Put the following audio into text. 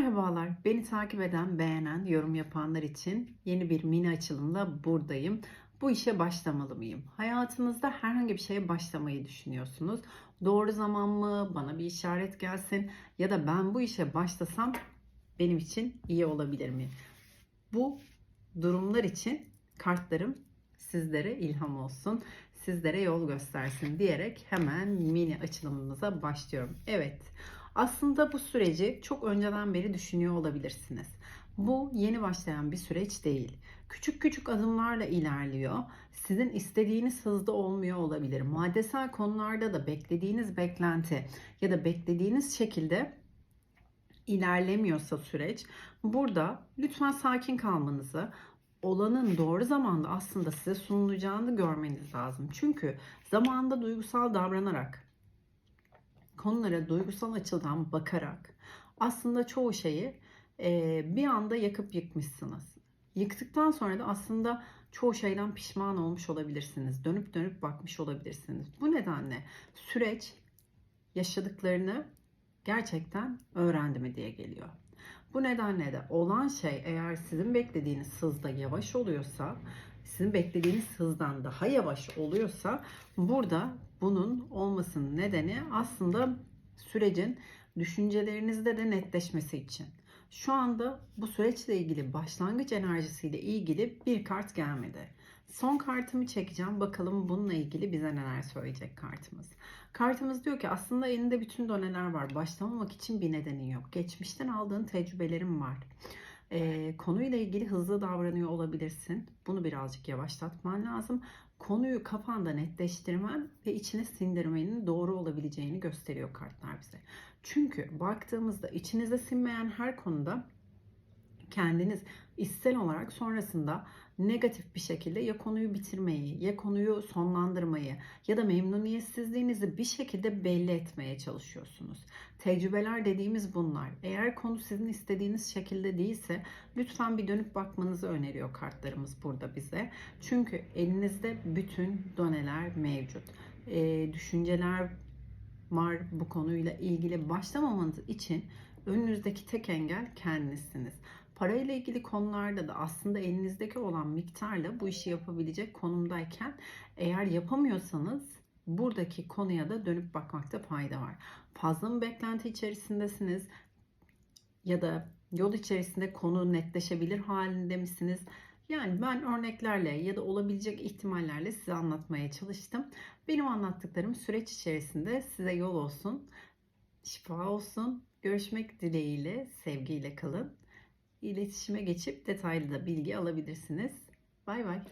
Merhabalar, beni takip eden, beğenen, yorum yapanlar için yeni bir mini açılımla buradayım. Bu işe başlamalı mıyım? Hayatınızda herhangi bir şeye başlamayı düşünüyorsunuz. Doğru zaman mı? Bana bir işaret gelsin ya da ben bu işe başlasam benim için iyi olabilir mi? Bu durumlar için kartlarım sizlere ilham olsun, sizlere yol göstersin diyerek hemen mini açılımımıza başlıyorum. Evet, aslında bu süreci çok önceden beri düşünüyor olabilirsiniz. Bu yeni başlayan bir süreç değil. Küçük küçük adımlarla ilerliyor. Sizin istediğiniz hızda olmuyor olabilir. Maddesel konularda da beklediğiniz beklenti ya da beklediğiniz şekilde ilerlemiyorsa süreç burada lütfen sakin kalmanızı, olanın doğru zamanda aslında size sunulacağını görmeniz lazım. Çünkü zamanında duygusal davranarak, konulara duygusal açıdan bakarak aslında çoğu şeyi e, bir anda yakıp yıkmışsınız. Yıktıktan sonra da aslında çoğu şeyden pişman olmuş olabilirsiniz. Dönüp dönüp bakmış olabilirsiniz. Bu nedenle süreç yaşadıklarını gerçekten öğrendi mi diye geliyor. Bu nedenle de olan şey eğer sizin beklediğiniz hızda yavaş oluyorsa, sizin beklediğiniz hızdan daha yavaş oluyorsa burada bunun olmasının nedeni aslında sürecin düşüncelerinizde de netleşmesi için. Şu anda bu süreçle ilgili başlangıç enerjisiyle ilgili bir kart gelmedi. Son kartımı çekeceğim. Bakalım bununla ilgili bize neler söyleyecek kartımız. Kartımız diyor ki aslında elinde bütün doneler var. Başlamamak için bir nedenin yok. Geçmişten aldığın tecrübelerim var. Ee, konuyla ilgili hızlı davranıyor olabilirsin. Bunu birazcık yavaşlatman lazım. Konuyu kafanda netleştirmen ve içine sindirmenin doğru olabileceğini gösteriyor kartlar bize. Çünkü baktığımızda içinize sinmeyen her konuda kendiniz içsel olarak sonrasında negatif bir şekilde ya konuyu bitirmeyi, ya konuyu sonlandırmayı ya da memnuniyetsizliğinizi bir şekilde belli etmeye çalışıyorsunuz. Tecrübeler dediğimiz bunlar. Eğer konu sizin istediğiniz şekilde değilse lütfen bir dönüp bakmanızı öneriyor kartlarımız burada bize. Çünkü elinizde bütün doneler mevcut. E, düşünceler var bu konuyla ilgili başlamamanız için önünüzdeki tek engel kendinizsiniz. Parayla ilgili konularda da aslında elinizdeki olan miktarla bu işi yapabilecek konumdayken eğer yapamıyorsanız buradaki konuya da dönüp bakmakta fayda var. Fazla mı beklenti içerisindesiniz ya da yol içerisinde konu netleşebilir halinde misiniz? Yani ben örneklerle ya da olabilecek ihtimallerle size anlatmaya çalıştım. Benim anlattıklarım süreç içerisinde size yol olsun, şifa olsun. Görüşmek dileğiyle, sevgiyle kalın. İletişime geçip detaylı da bilgi alabilirsiniz. Bay bay.